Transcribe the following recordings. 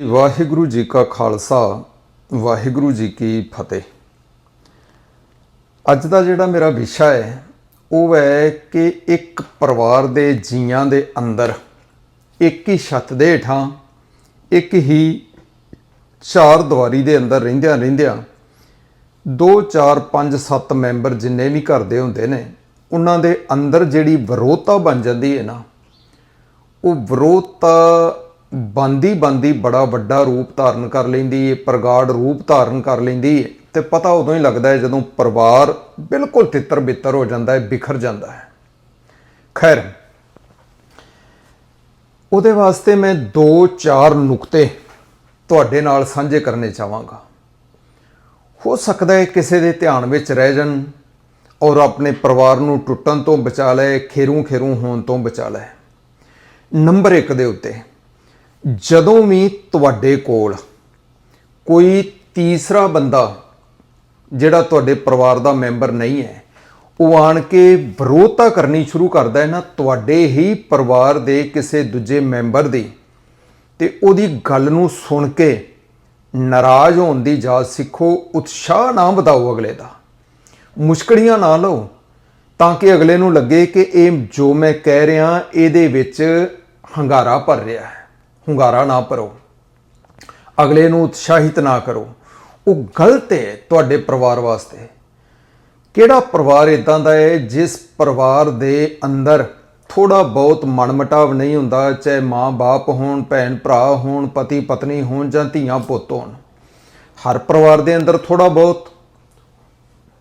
ਵਾਹਿਗੁਰੂ ਜੀ ਕਾ ਖਾਲਸਾ, ਵਾਹਿਗੁਰੂ ਜੀ ਕੀ ਫਤਿਹ। ਅੱਜ ਦਾ ਜਿਹੜਾ ਮੇਰਾ ਵਿਸ਼ਾ ਹੈ, ਉਹ ਹੈ ਕਿ ਇੱਕ ਪਰਿਵਾਰ ਦੇ ਜੀਆਂ ਦੇ ਅੰਦਰ ਇੱਕ ਹੀ ਛੱਤ ਦੇ ਹੇਠਾਂ, ਇੱਕ ਹੀ ਚਾਰ ਦੀਵਾਰੀ ਦੇ ਅੰਦਰ ਰਹਿੰਦਿਆਂ ਰਹਿੰਦਿਆਂ 2 4 5 7 ਮੈਂਬਰ ਜਿੰਨੇ ਵੀ ਘਰ ਦੇ ਹੁੰਦੇ ਨੇ, ਉਹਨਾਂ ਦੇ ਅੰਦਰ ਜਿਹੜੀ ਵਿਰੋਧਤਾ ਬਣ ਜਾਂਦੀ ਹੈ ਨਾ, ਉਹ ਵਿਰੋਧਤਾ ਬੰਦੀ ਬੰਦੀ ਬੜਾ ਵੱਡਾ ਰੂਪ ਧਾਰਨ ਕਰ ਲੈਂਦੀ ਹੈ ਪ੍ਰਗਾੜ ਰੂਪ ਧਾਰਨ ਕਰ ਲੈਂਦੀ ਹੈ ਤੇ ਪਤਾ ਉਦੋਂ ਹੀ ਲੱਗਦਾ ਹੈ ਜਦੋਂ ਪਰਿਵਾਰ ਬਿਲਕੁਲ ਤਿੱਤਰ ਬਿੱਤਰ ਹੋ ਜਾਂਦਾ ਹੈ ਬਿਖਰ ਜਾਂਦਾ ਹੈ ਖੈਰ, ਉਹਦੇ ਵਾਸਤੇ ਮੈਂ 2-4 ਨੁਕਤੇ ਤੁਹਾਡੇ ਨਾਲ ਸਾਂਝੇ ਕਰਨੇ ਚਾਹਾਂਗਾ। ਹੋ ਸਕਦਾ ਹੈ ਕਿਸੇ ਦੇ ਧਿਆਨ ਵਿੱਚ ਰਹਿ ਜਾਣ ਔਰ ਆਪਣੇ ਪਰਿਵਾਰ ਨੂੰ ਟੁੱਟਣ ਤੋਂ ਬਚਾ ਲਏ ਖੇਰੂ ਖੇਰੂ ਹੋਣ ਤੋਂ ਬਚਾ ਲਏ। ਨੰਬਰ 1 ਦੇ ਉੱਤੇ ਜਦੋਂ ਵੀ ਤੁਹਾਡੇ ਕੋਲ ਕੋਈ ਤੀਸਰਾ ਬੰਦਾ ਜਿਹੜਾ ਤੁਹਾਡੇ ਪਰਿਵਾਰ ਦਾ ਮੈਂਬਰ ਨਹੀਂ ਹੈ, ਉਹ ਆਣ ਕੇ ਵਿਰੋਧਤਾ ਕਰਨੀ ਸ਼ੁਰੂ ਕਰਦਾ ਹੈ ਨਾ, ਤੁਹਾਡੇ ਹੀ ਪਰਿਵਾਰ ਦੇ ਕਿਸੇ ਦੂਜੇ ਮੈਂਬਰ ਦੀ ਤੇ ਉਹਦੀ ਗੱਲ ਨੂੰ ਸੁਣ ਕੇ ਨਾਰਾਜ਼ ਹੋਣ ਦੀ ਜਾਚ ਸਿੱਖੋ, ਉਤਸ਼ਾਹ ਨਾ ਵਧਾਓ ਅਗਲੇ ਦਾ। ਮੁਸ਼ਕਲੀਆਂ ਨਾ ਲਓ, ਤਾਂ ਕਿ ਅਗਲੇ ਨੂੰ ਲੱਗੇ ਕਿ ਇਹ ਜੋ ਮੈਂ ਕਹਿ ਰਿਹਾ, ਇਹਦੇ ਵਿੱਚ ਹੰਗਾਰਾ ਭਰ ਰਿਹਾ ਹੈ। ਹੁੰਗਾਰਾ ਨਾ ਭਰੋ। ਅਗਲੇ ਨੂੰ ਉਤਸ਼ਾਹਿਤ ਨਾ ਕਰੋ। ਉਹ ਗਲਤ ਹੈ ਤੁਹਾਡੇ ਪਰਿਵਾਰ ਵਾਸਤੇ। ਕਿਹੜਾ ਪਰਿਵਾਰ ਇਦਾਂ ਦਾ ਹੈ ਜਿਸ ਪਰਿਵਾਰ ਦੇ ਅੰਦਰ ਥੋੜਾ ਬਹੁਤ ਮਨਮਟਾਵ ਨਹੀਂ ਹੁੰਦਾ, ਚਾਹੇ ਮਾਂ-ਬਾਪ ਹੋਣ, ਭੈਣ ਭਰਾ ਹੋਣ, ਪਤੀ ਪਤਨੀ ਹੋਣ ਜਾਂ ਧੀਆਂ ਪੁੱਤ ਹੋਣ। ਹਰ ਪਰਿਵਾਰ ਦੇ ਅੰਦਰ ਥੋੜਾ ਬਹੁਤ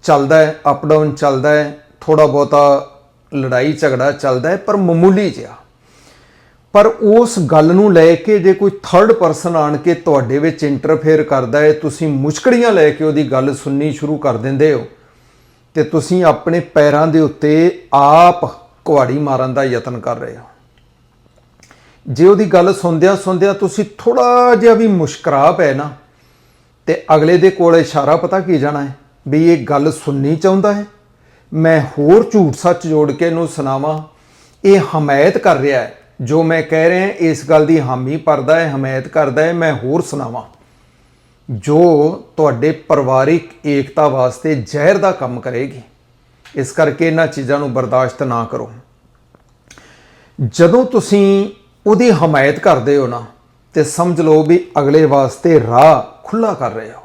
ਚੱਲਦਾ ਹੈ ਅਪ ਡਾਊਨ ਚੱਲਦਾ ਹੈ ਥੋੜਾ ਬਹੁਤਾ ਲੜਾਈ ਝਗੜਾ ਚੱਲਦਾ ਹੈ, ਪਰ ਮਾਮੂਲੀ ਜਿਹਾ। ਪਰ ਉਸ ਗੱਲ ਨੂੰ ਲੈ ਕੇ ਜੇ ਕੋਈ ਥਰਡ ਪਰਸਨ ਆਣ ਕੇ ਤੁਹਾਡੇ ਵਿੱਚ ਇੰਟਰਫੇਅਰ ਕਰਦਾ ਹੈ, ਤੁਸੀਂ ਮੁਸ਼ਕੜੀਆਂ ਲੈ ਕੇ ਉਹਦੀ ਗੱਲ ਸੁਣਨੀ ਸ਼ੁਰੂ ਕਰ ਦਿੰਦੇ ਹੋ ਤੇ ਤੁਸੀਂ ਆਪਣੇ ਪੈਰਾਂ ਦੇ ਉੱਤੇ ਆਪ ਕੁਹਾੜੀ ਮਾਰਨ ਦਾ ਯਤਨ ਕਰ ਰਹੇ ਹੋ। ਜੇ ਉਹਦੀ ਗੱਲ ਸੁਣਦਿਆਂ ਸੁਣਦਿਆਂ ਤੁਸੀਂ ਥੋੜਾ ਜਿਹਾ ਵੀ ਮੁਸ਼ਕਰਾ ਪਏ ਨਾ, ਤੇ ਅਗਲੇ ਦੇ ਕੋਲ ਇਸ਼ਾਰਾ ਪਤਾ ਕੀ ਜਾਣਾ ਹੈ? ਵੀ ਇਹ ਗੱਲ ਸੁਣਨੀ ਚਾਹੁੰਦਾ ਹੈ? ਮੈਂ ਹੋਰ ਝੂਠ ਸੱਚ ਜੋੜ ਕੇ ਇਹਨੂੰ ਸੁਣਾਵਾਂ। ਇਹ ਹਮਾਇਤ ਕਰ ਰਿਹਾ ਹੈ। ਜੋ ਮੈਂ ਕਹਿ ਰਿਹਾ ਇਸ ਗੱਲ ਦੀ ਹਾਮੀ ਭਰਦਾ ਹੈ, ਹਮਾਇਤ ਕਰਦਾ ਹੈ, ਮੈਂ ਹੋਰ ਸੁਣਾਵਾਂ। ਜੋ ਤੁਹਾਡੇ ਪਰਿਵਾਰਿਕ ਏਕਤਾ ਵਾਸਤੇ ਜ਼ਹਿਰ ਦਾ ਕੰਮ ਕਰੇਗੀ, ਇਸ ਕਰਕੇ ਇਹਨਾਂ ਚੀਜ਼ਾਂ ਨੂੰ ਬਰਦਾਸ਼ਤ ਨਾ ਕਰੋ। ਜਦੋਂ ਤੁਸੀਂ ਉਹਦੀ ਹਮਾਇਤ ਕਰਦੇ ਹੋ ਨਾ, ਤੇ ਸਮਝ ਲਓ ਵੀ ਅਗਲੇ ਵਾਸਤੇ ਰਾਹ ਖੁੱਲਾ ਕਰ ਰਹੇ ਹੋ।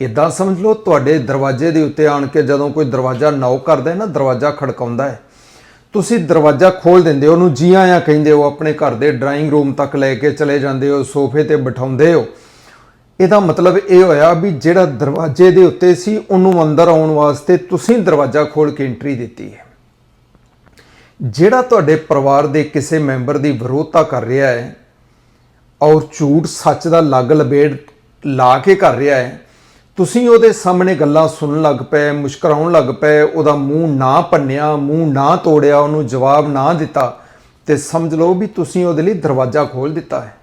ਇਦਾਂ ਸਮਝ ਲਓ, ਤੁਹਾਡੇ ਦਰਵਾਜ਼ੇ ਦੇ ਉੱਤੇ ਆਣ ਕੇ ਜਦੋਂ ਕੋਈ ਦਰਵਾਜ਼ਾ ਨੌਕ ਕਰਦਾ ਹੈ ਨਾ, ਦਰਵਾਜ਼ਾ ਖੜਕਾਉਂਦਾ ਹੈ ਤੁਸੀਂ ਦਰਵਾਜ਼ਾ ਖੋਲ ਦਿੰਦੇ ਹੋ, ਉਹਨੂੰ ਜੀ ਆਇਆਂ ਕਹਿੰਦੇ ਹੋ, ਆਪਣੇ ਘਰ ਦੇ ਡਰਾਇੰਗ ਰੂਮ ਤੱਕ ਲੈ ਕੇ ਚਲੇ ਜਾਂਦੇ ਹੋ, ਸੋਫੇ ਤੇ ਬਿਠਾਉਂਦੇ ਹੋ। ਇਹਦਾ ਮਤਲਬ ਇਹ ਹੋਇਆ ਵੀ ਜਿਹੜਾ ਦਰਵਾਜ਼ੇ ਦੇ ਉੱਤੇ ਸੀ, ਉਹਨੂੰ ਅੰਦਰ ਆਉਣ ਵਾਸਤੇ ਤੁਸੀਂ ਦਰਵਾਜ਼ਾ ਖੋਲ ਕੇ ਐਂਟਰੀ ਦਿੱਤੀ ਹੈ। ਜਿਹੜਾ ਤੁਹਾਡੇ ਪਰਿਵਾਰ ਦੇ ਕਿਸੇ ਮੈਂਬਰ ਦੀ ਵਿਰੋਧਤਾ ਕਰ ਰਿਹਾ ਹੈ ਔਰ ਝੂਠ ਸੱਚ ਦਾ ਲੱਗ ਲਬੇੜ ਲਾ ਕੇ ਕਰ ਰਿਹਾ ਹੈ ਤੁਸੀਂ ਉਹਦੇ ਸਾਹਮਣੇ ਗੱਲਾਂ ਸੁਣਨ ਲੱਗ ਪਏ, ਮੁਸਕਰਾਉਣ ਲੱਗ ਪਏ, ਉਹਦਾ ਮੂੰਹ ਨਾ ਪੰਨਿਆ, ਮੂੰਹ ਨਾ ਤੋੜਿਆ, ਉਹਨੂੰ ਜਵਾਬ ਨਾ ਦਿੱਤਾ, ਤੇ ਸਮਝ ਲਓ ਵੀ ਤੁਸੀਂ ਉਹਦੇ ਲਈ ਦਰਵਾਜ਼ਾ ਖੋਲ ਦਿੱਤਾ ਹੈ।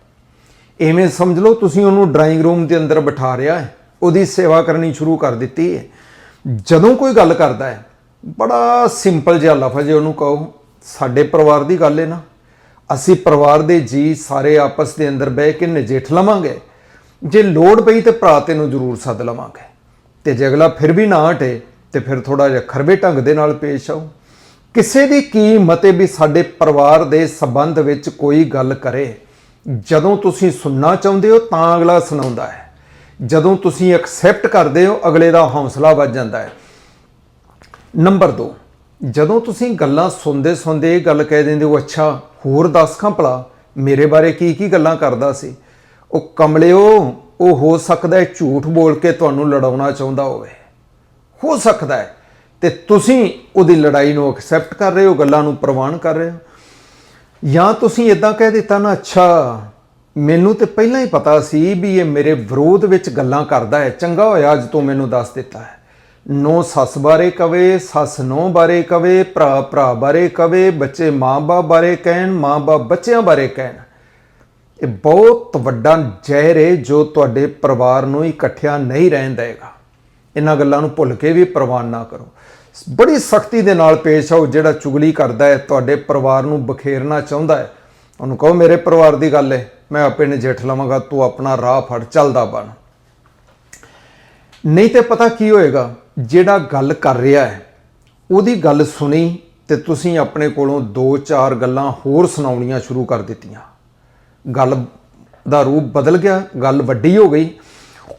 ਐਵੇਂ ਸਮਝ ਲਓ ਤੁਸੀਂ ਉਹਨੂੰ ਡਰਾਇੰਗ ਰੂਮ ਦੇ ਅੰਦਰ ਬਿਠਾ ਰਿਹਾ ਹੈ, ਉਹਦੀ ਸੇਵਾ ਕਰਨੀ ਸ਼ੁਰੂ ਕਰ ਦਿੱਤੀ ਹੈ। ਜਦੋਂ ਕੋਈ ਗੱਲ ਕਰਦਾ ਹੈ, ਬੜਾ ਸਿੰਪਲ ਜਿਹਾ ਲਫ਼ਜ਼ ਹੈ ਉਹਨੂੰ ਕਹੋ, ਸਾਡੇ ਪਰਿਵਾਰ ਦੀ ਗੱਲ ਹੈ ਨਾ, ਅਸੀਂ ਪਰਿਵਾਰ ਦੇ ਜੀ ਸਾਰੇ ਆਪਸ ਦੇ ਅੰਦਰ ਬਹਿ ਕੇ ਨਜਿੱਠ ਲਵਾਂਗੇ। ਜੇ ਲੋੜ ਪਈ ਤੇ ਭਰਾ ਤੈਨੂੰ ਜ਼ਰੂਰ ਸੱਦ ਲਵਾਂਗੇ। ਤੇ ਜੇ ਅਗਲਾ ਫਿਰ ਵੀ ਨਾ ਹਟੇ, ਤੇ ਫਿਰ ਥੋੜਾ ਜਿਹਾ ਖਰਵੇ ਢੰਗ ਦੇ ਨਾਲ ਪੇਸ਼ ਆਓ। ਕਿਸੇ ਦੀ ਕੀ ਮਤੇ ਵੀ ਸਾਡੇ ਪਰਿਵਾਰ ਦੇ ਸਬੰਧ ਵਿੱਚ ਕੋਈ ਗੱਲ ਕਰੇ, ਜਦੋਂ ਤੁਸੀਂ ਸੁਣਨਾ ਚਾਹੁੰਦੇ ਹੋ ਤਾਂ ਅਗਲਾ ਸੁਣਾਉਂਦਾ ਹੈ। ਜਦੋਂ ਤੁਸੀਂ ਐਕਸੈਪਟ ਕਰਦੇ ਹੋ, ਅਗਲੇ ਦਾ ਹੌਸਲਾ ਵੱਧ ਜਾਂਦਾ ਹੈ। ਨੰਬਰ 2 ਜਦੋਂ ਤੁਸੀਂ ਗੱਲਾਂ ਸੁਣਦੇ ਸੁਣਦੇ ਇਹ ਗੱਲ ਕਹਿ ਦਿੰਦੇ ਹੋ, ਅੱਛਾ, ਹੋਰ ਦੱਸ ਖਾਂ ਭਲਾ, ਮੇਰੇ ਬਾਰੇ ਕੀ ਕੀ ਗੱਲਾਂ ਕਰਦਾ ਸੀ? ਉਹ ਕਮਲਿਓ, ਉਹ ਹੋ ਸਕਦਾ ਹੈ ਝੂਠ ਬੋਲ ਕੇ ਤੁਹਾਨੂੰ ਲੜਾਉਣਾ ਚਾਹੁੰਦਾ ਹੋਵੇ। ਹੋ ਸਕਦਾ ਹੈ। ਤੇ ਤੁਸੀਂ ਉਹਦੀ ਲੜਾਈ ਨੂੰ ਐਕਸੈਪਟ ਕਰ ਰਹੇ ਹੋ, ਗੱਲਾਂ ਨੂੰ ਪ੍ਰਵਾਨ ਕਰ ਰਹੇ ਹੋ। ਜਾਂ ਤੁਸੀਂ ਇਦਾਂ ਕਹਿ ਦਿੱਤਾ ਨਾ, ਅੱਛਾ, ਮੈਨੂੰ ਤੇ ਪਹਿਲਾਂ ਹੀ ਪਤਾ ਸੀ ਵੀ ਇਹ ਮੇਰੇ ਵਿਰੋਧ ਵਿੱਚ ਗੱਲਾਂ ਕਰਦਾ ਹੈ। ਚੰਗਾ ਹੋਇਆ ਅੱਜ ਤੂੰ ਮੈਨੂੰ ਦੱਸ ਦਿੱਤਾ ਹੈ। ਨੋ ਸੱਸ ਬਾਰੇ ਕਵੇ, ਸੱਸ ਨੋ ਬਾਰੇ ਕਵੇ, ਭਰਾ ਭਰਾ ਬਾਰੇ ਕਵੇ, ਬੱਚੇ ਮਾਂ-ਬਾਪ ਬਾਰੇ ਕਹਿਣ, ਮਾਂ-ਬਾਪ ਬੱਚਿਆਂ ਬਾਰੇ ਕਹਿਣ। ਇਹ ਬਹੁਤ ਵੱਡਾ ਜ਼ਹਿਰ ਹੈ ਜੋ ਤੁਹਾਡੇ ਪਰਿਵਾਰ ਨੂੰ ਇਕੱਠਿਆਂ ਨਹੀਂ ਰਹਿਣ ਦੇਗਾ। ਇਹਨਾਂ ਗੱਲਾਂ ਨੂੰ ਭੁੱਲ ਕੇ ਵੀ ਪ੍ਰਵਾਨ ਨਾ ਕਰੋ। ਬੜੀ ਸਖਤੀ ਦੇ ਨਾਲ ਪੇਸ਼ ਆਓ, ਜਿਹੜਾ ਚੁਗਲੀ ਕਰਦਾ ਹੈ, ਤੁਹਾਡੇ ਪਰਿਵਾਰ ਨੂੰ ਬਖੇਰਨਾ ਚਾਹੁੰਦਾ ਹੈ। ਉਹਨੂੰ ਕਹੋ, ਮੇਰੇ ਪਰਿਵਾਰ ਦੀ ਗੱਲ ਹੈ ਮੈਂ ਆਪੇ ਨਜਿੱਠ ਲਵਾਂਗਾ, ਤੂੰ ਆਪਣਾ ਰਾਹ ਫੜ, ਚੱਲਦਾ ਬਣ। ਨਹੀਂ ਤੇ ਪਤਾ ਕੀ ਹੋਏਗਾ, ਜਿਹੜਾ ਗੱਲ ਕਰ ਰਿਹਾ ਹੈ, ਉਹਦੀ ਗੱਲ ਸੁਣੀ ਤੇ ਤੁਸੀਂ ਆਪਣੇ ਕੋਲੋਂ ਦੋ ਚਾਰ ਗੱਲਾਂ ਹੋਰ ਸੁਣਾਉਣੀਆਂ ਸ਼ੁਰੂ ਕਰ ਦਿੱਤੀਆਂ। ਗੱਲ ਦਾ ਰੂਪ ਬਦਲ ਗਿਆ, ਗੱਲ ਵੱਡੀ ਹੋ ਗਈ।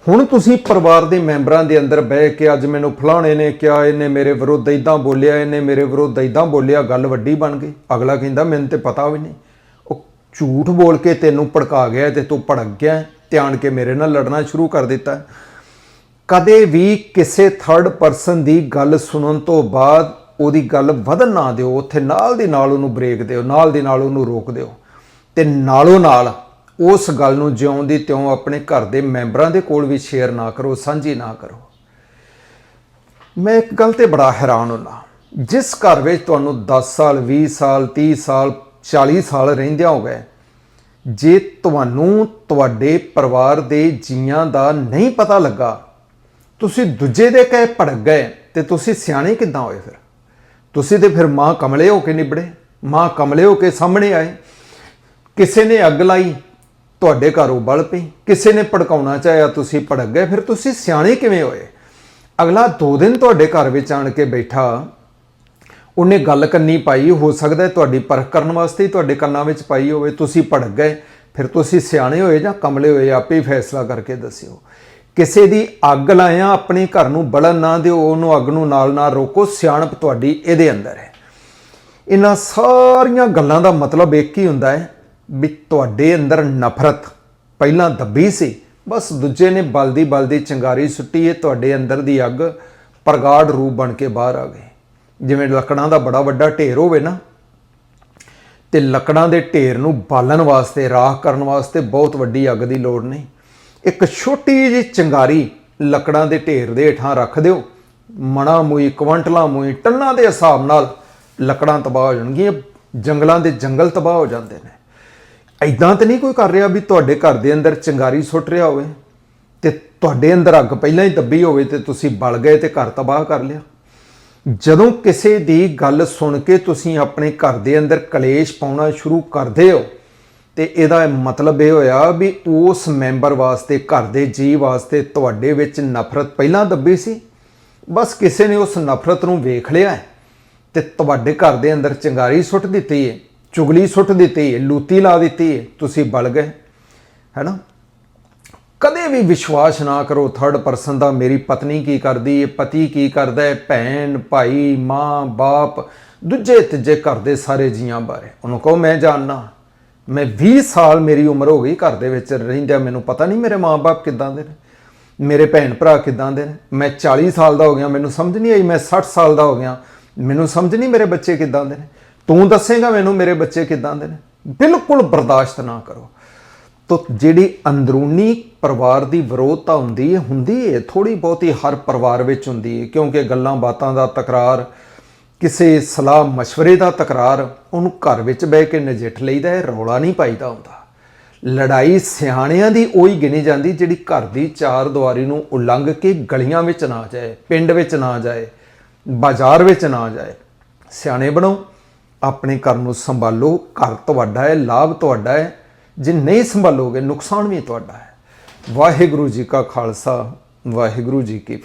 ਹੁਣ ਤੁਸੀਂ ਪਰਿਵਾਰ ਦੇ ਮੈਂਬਰਾਂ ਦੇ ਅੰਦਰ ਬਹਿ ਕੇ ਅੱਜ ਮੈਨੂੰ ਫਲਾਣੇ ਨੇ ਕਿਹਾ, ਇਹਨੇ ਮੇਰੇ ਵਿਰੁੱਧ ਇਦਾਂ ਬੋਲਿਆ, ਇਹਨੇ ਮੇਰੇ ਵਿਰੁੱਧ ਇਦਾਂ ਬੋਲਿਆ, ਗੱਲ ਵੱਡੀ ਬਣ ਗਈ। ਅਗਲਾ ਕਹਿੰਦਾ, ਮੈਨੂੰ ਤੇ ਪਤਾ ਵੀ ਨਹੀਂ। ਉਹ ਝੂਠ ਬੋਲ ਕੇ ਤੈਨੂੰ ਭੜਕਾ ਗਿਆ ਤੇ ਤੂੰ ਭੜਕ ਗਿਆ ਤੇ ਆਣ ਕੇ ਮੇਰੇ ਨਾਲ ਲੜਨਾ ਸ਼ੁਰੂ ਕਰ ਦਿੱਤਾ। ਕਦੇ ਵੀ ਕਿਸੇ ਥਰਡ ਪਰਸਨ ਦੀ ਗੱਲ ਸੁਣਨ ਤੋਂ ਬਾਅਦ ਉਹਦੀ ਗੱਲ ਵਧਣ ਨਾ ਦਿਓ, ਉੱਥੇ ਨਾਲ ਦੀ ਨਾਲ ਉਹਨੂੰ ਬ੍ਰੇਕ ਦਿਓ, ਨਾਲ ਦੀ ਨਾਲ ਉਹਨੂੰ ਰੋਕ ਦਿਓ। ਤੇ ਨਾਲੋਂ ਨਾਲ ਉਸ ਗੱਲ ਨੂੰ ਜਿਉਂ ਦੀ ਤਿਉਂ ਆਪਣੇ ਘਰ ਦੇ ਮੈਂਬਰਾਂ ਦੇ ਕੋਲ ਵੀ ਸ਼ੇਅਰ ਨਾ ਕਰੋ, ਸਾਂਝੀ ਨਾ ਕਰੋ। ਮੈਂ ਇੱਕ ਗੱਲ ਤੇ ਬੜਾ ਹੈਰਾਨ ਹੁੰਦਾ। ਜਿਸ ਘਰ ਵਿੱਚ ਤੁਹਾਨੂੰ 10 ਸਾਲ 20 ਸਾਲ 30 ਸਾਲ 40 ਸਾਲ ਰਹਿੰਦਿਆਂ ਹੋ ਗਏ, ਜੇ ਤੁਹਾਨੂੰ ਤੁਹਾਡੇ ਪਰਿਵਾਰ ਦੇ ਜੀਆਂ ਦਾ ਨਹੀਂ ਪਤਾ ਲੱਗਾ, ਤੁਸੀਂ ਦੂਜੇ ਦੇ ਕਹੇ ਭੜਕ ਗਏ ਤੇ ਤੁਸੀਂ ਸਿਆਣੇ ਕਿੱਦਾਂ ਹੋਏ ਫਿਰ? ਤੁਸੀਂ ਤੇ ਫਿਰ ਮਾਂ ਕਮਲੇ ਹੋ ਕੇ ਨਿਬੜੇ, ਮਾਂ ਕਮਲੇ ਹੋ ਕੇ ਸਾਹਮਣੇ ਆਏ ਕਿਸੇ ਨੇ ਅੱਗ ਲਾਈ, ਤੁਹਾਡੇ ਘਰੋਂ ਬਲ ਪਈ, ਕਿਸੇ ਨੇ ਭੜਕਾਉਣਾ ਚਾਹਿਆ, ਤੁਸੀਂ ਭੜਕ ਗਏ, ਫਿਰ ਤੁਸੀਂ ਸਿਆਣੇ ਕਿਵੇਂ ਹੋਏ? ਅਗਲਾ 2 ਦਿਨ ਤੁਹਾਡੇ ਘਰ ਵਿੱਚ ਆਣ ਕੇ ਬੈਠਾ, ਉਹਨੇ ਗੱਲ ਕੰਨੀ ਪਾਈ, ਹੋ ਸਕਦਾ ਤੁਹਾਡੀ ਪਰਖ ਕਰਨ ਵਾਸਤੇ ਤੁਹਾਡੇ ਕੰਨਾਂ ਵਿੱਚ ਪਾਈ ਹੋਵੇ, ਤੁਸੀਂ ਭੜਕ ਗਏ, ਫਿਰ ਤੁਸੀਂ ਸਿਆਣੇ ਹੋਏ ਜਾਂ ਕਮਲੇ ਹੋਏ, ਆਪੇ ਫੈਸਲਾ ਕਰਕੇ ਦੱਸਿਓ। ਕਿਸੇ ਦੀ ਅੱਗ ਲਾਇਆ ਆਪਣੇ ਘਰ ਨੂੰ ਬਲਨ ਨਾ ਦਿਓ, ਉਹਨੂੰ ਅੱਗ ਨੂੰ ਨਾਲ ਨਾਲ ਰੋਕੋ, ਸਿਆਣਪ ਤੁਹਾਡੀ ਇਹਦੇ ਅੰਦਰ ਹੈ। ਇਹਨਾਂ ਸਾਰੀਆਂ ਗੱਲਾਂ ਦਾ ਮਤਲਬ ਇੱਕ ਹੀ ਹੁੰਦਾ ਹੈ ਵੀ ਤੁਹਾਡੇ ਅੰਦਰ ਨਫ਼ਰਤ ਪਹਿਲਾਂ ਦੱਬੀ ਸੀ, ਬਸ ਦੂਜੇ ਨੇ ਬਲਦੀ ਬਲਦੀ ਚੰਗਾਰੀ ਸੁੱਟੀ ਹੈ ਤੁਹਾਡੇ ਅੰਦਰ ਦੀ ਅੱਗ ਪ੍ਰਗਾੜ ਰੂਪ ਬਣ ਕੇ ਬਾਹਰ ਆ ਗਈ। ਜਿਵੇਂ ਲੱਕੜਾਂ ਦਾ ਬੜਾ ਵੱਡਾ ਢੇਰ ਹੋਵੇ ਨਾ, ਤੇ ਲੱਕੜਾਂ ਦੇ ਢੇਰ ਨੂੰ ਬਾਲਣ ਵਾਸਤੇ, ਰਾਖ ਕਰਨ ਵਾਸਤੇ ਬਹੁਤ ਵੱਡੀ ਅੱਗ ਦੀ ਲੋੜ ਨਹੀਂ। ਇੱਕ ਛੋਟੀ ਜਿਹੀ ਚੰਗਾਰੀ ਲੱਕੜਾਂ ਦੇ ਢੇਰ ਦੇ ਹੇਠਾਂ ਰੱਖ ਦਿਓ। ਮਣਾ ਮੂਈ ਕੁਇੰਟਲਾਂ ਮੂਈ ਟੰਨਾਂ ਦੇ ਹਿਸਾਬ ਨਾਲ ਲੱਕੜਾਂ ਤਬਾਹ ਹੋ ਜਾਣਗੀਆਂ, ਜੰਗਲਾਂ ਦੇ ਜੰਗਲ ਤਬਾਹ ਹੋ ਜਾਂਦੇ ਨੇ। ਐਦਾਂ ਤੇ ਨਹੀਂ ਕੋਈ ਕਰ ਰਿਹਾ ਵੀ ਤੁਹਾਡੇ ਘਰ ਦੇ ਅੰਦਰ ਚੰਗਾਰੀ ਸੁੱਟ ਰਿਹਾ ਹੋਵੇ ਤੇ ਤੁਹਾਡੇ ਅੰਦਰ ਅੱਗ ਪਹਿਲਾਂ ਹੀ ਦੱਬੀ ਹੋਵੇ ਤੇ ਤੁਸੀਂ ਬਲ ਗਏ ਤੇ ਘਰ ਤਬਾਹ ਕਰ ਲਿਆ? ਜਦੋਂ ਕਿਸੇ ਦੀ ਗੱਲ ਸੁਣ ਕੇ ਤੁਸੀਂ ਆਪਣੇ ਘਰ ਦੇ ਅੰਦਰ ਕਲੇਸ਼ ਪਾਉਣਾ ਸ਼ੁਰੂ ਕਰਦੇ ਹੋ, ਤੇ ਇਹਦਾ ਮਤਲਬ ਇਹ ਹੋਇਆ ਵੀ ਉਸ ਮੈਂਬਰ ਵਾਸਤੇ, ਘਰ ਦੇ ਜੀ ਵਾਸਤੇ ਤੁਹਾਡੇ ਵਿੱਚ ਨਫ਼ਰਤ ਪਹਿਲਾਂ ਦੱਬੀ ਸੀ? ਬਸ ਕਿਸੇ ਨੇ ਉਸ ਨਫ਼ਰਤ ਨੂੰ ਵੇਖ ਲਿਆ ਹੈ ਤੇ ਤੁਹਾਡੇ ਘਰ ਦੇ ਅੰਦਰ ਚੰਗਾਰੀ ਸੁੱਟ ਦਿੱਤੀ ਹੈ। ਚੁਗਲੀ ਸੁੱਟ ਦਿੱਤੀ ਹੈ, ਲੂਤੀ ਲਾ ਦਿੱਤੀ ਹੈ, ਤੁਸੀਂ ਬਲ ਗਏ, ਹੈਨਾ? ਕਦੇ ਵੀ ਵਿਸ਼ਵਾਸ ਨਾ ਕਰੋ ਥਰਡ ਪਰਸਨ ਦਾ, ਮੇਰੀ ਪਤਨੀ ਕੀ ਕਰਦੀ ਹੈ, ਪਤੀ ਕੀ ਕਰਦਾ ਹੈ, ਭੈਣ, ਭਾਈ, ਮਾਂ, ਬਾਪ, ਦੂਜੇ ਤੀਜੇ ਘਰ ਦੇ ਸਾਰੇ ਜੀਆਂ ਬਾਰੇ। ਉਹਨੂੰ ਕਹੋ, ਮੈਂ ਜਾਣਨਾ, ਮੈਂ 20 ਸਾਲ ਮੇਰੀ ਉਮਰ ਹੋ ਗਈ ਘਰ ਦੇ ਵਿੱਚ ਰਹਿੰਦਿਆਂ, ਮੈਨੂੰ ਪਤਾ ਨਹੀਂ ਮੇਰੇ ਮਾਂ-ਬਾਪ ਕਿੱਦਾਂ ਦੇ ਨੇ, ਮੇਰੇ ਭੈਣ ਭਰਾ ਕਿੱਦਾਂ ਦੇ ਨੇ, ਮੈਂ 40 ਸਾਲ ਦਾ ਹੋ ਗਿਆ, ਮੈਨੂੰ ਸਮਝ ਨਹੀਂ ਆਈ, ਮੈਂ 60 ਸਾਲ ਦਾ ਹੋ ਗਿਆ, ਮੈਨੂੰ ਸਮਝ ਨਹੀਂ ਮੇਰੇ ਬੱਚੇ ਕਿੱਦਾਂ ਦੇ ਨੇ। ਤੂੰ ਦੱਸੇਗਾ ਮੈਨੂੰ ਮੇਰੇ ਬੱਚੇ ਕਿੱਦਾਂ ਦੇ ਨੇ। ਬਿਲਕੁਲ ਬਰਦਾਸ਼ਤ ਨਾ ਕਰੋ। ਤੋ ਜਿਹੜੀ ਅੰਦਰੂਨੀ ਪਰਿਵਾਰ ਦੀ ਵਿਰੋਧਤਾ ਹੁੰਦੀ ਹੈ ਹੁੰਦੀ ਹੈ ਥੋੜੀ ਬਹੁਤੀ ਹਰ ਪਰਿਵਾਰ ਵਿੱਚ ਹੁੰਦੀ ਹੈ, ਕਿਉਂਕਿ ਗੱਲਾਂ ਬਾਤਾਂ ਦਾ ਤਕਰਾਰ, ਕਿਸੇ ਸਲਾਹ مشਵਰੇ ਦਾ ਤਕਰਾਰ, ਉਹਨੂੰ ਘਰ ਵਿੱਚ ਬਹਿ ਕੇ ਨਜਿੱਠ ਲਈਦਾ ਹੈ, ਰੌਲਾ ਨਹੀਂ ਪਾਈਦਾ ਹੁੰਦਾ। ਲੜਾਈ ਸਿਆਣਿਆਂ ਦੀ ਉਹੀ ਗਿਣੀ ਜਾਂਦੀ, ਜਿਹੜੀ ਘਰ ਦੀ ਚਾਰ ਦੀਵਾਰੀ ਨੂੰ ਉਲੰਘ ਕੇ ਗਲੀਆਂ ਵਿੱਚ ਨਾ ਜਾਏ, ਪਿੰਡ ਵਿੱਚ ਨਾ ਜਾਏ, ਬਾਜ਼ਾਰ ਵਿੱਚ ਨਾ ਜਾਏ। ਸਿਆਣੇ ਬਣੋ ਆਪਣੇ ਘਰ ਨੂੰ ਸੰਭਾਲੋ, ਘਰ ਤੁਹਾਡਾ ਹੈ, ਲਾਭ ਤੁਹਾਡਾ ਹੈ। ਜੇ ਨਹੀਂ ਸੰਭਾਲੋਗੇ, ਨੁਕਸਾਨ ਵੀ ਤੁਹਾਡਾ ਹੈ। ਵਾਹਿਗੁਰੂ ਜੀ ਕਾ ਖਾਲਸਾ, ਵਾਹਿਗੁਰੂ ਜੀ ਕੀ ਫਤਿਹ।